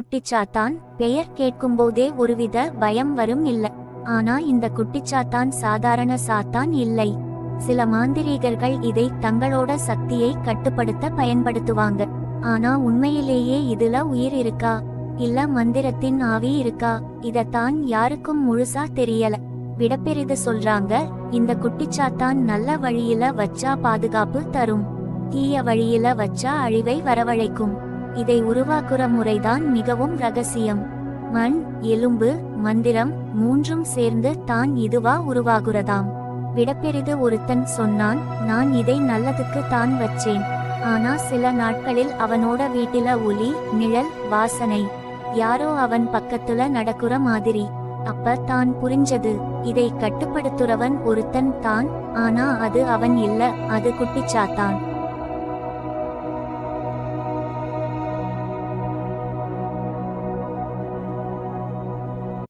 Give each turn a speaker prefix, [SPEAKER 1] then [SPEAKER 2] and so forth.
[SPEAKER 1] குட்டிச்சாத்தான் பெயர் கேட்கும்போதே ஒருவித பயம் வரும் இல்ல. ஆனா இந்த குட்டிச்சாத்தான் சாதாரண சாத்தான் இல்லை. சில மாந்திரீகர்கள் இதை தங்களோட சக்தியை கட்டுப்படுத்த பயன்படுத்துவாங்க. ஆனா உண்மையிலேயே இதுல உயிர் இருக்கா? இல்ல மந்திரத்தின் ஆவி இருக்கா? இதத்தான் யாருக்கும் முழுசா தெரியல. விடப்பெரிது சொல்றாங்க இந்த குட்டிச்சாத்தான் நல்ல வழியில வச்சா பாதுகாப்பு தரும். தீய வழியில வச்சா அழிவை வரவழைக்கும். இதை உருவாக்குற முறைதான் மிகவும் ரகசியம். மண் எலும்பு மந்திரம் மூன்றும் சேர்ந்து தான் இதுவா உருவாகுறதாம். விடப்பெரிது ஒருத்தன் சொன்னான் நான் இதை நல்லதுக்கு தான் வச்சேன். ஆனா சில நாட்களில் அவனோட வீட்டில ஒலி நிழல் வாசனை. யாரோ அவன் பக்கத்துல நடக்குற மாதிரி. அப்ப தான் புரிஞ்சது. இதை கட்டுப்படுத்துறவன் ஒருத்தன் தான். ஆனா அது அவன் இல்ல அது குட்டிச்சாத்தான்.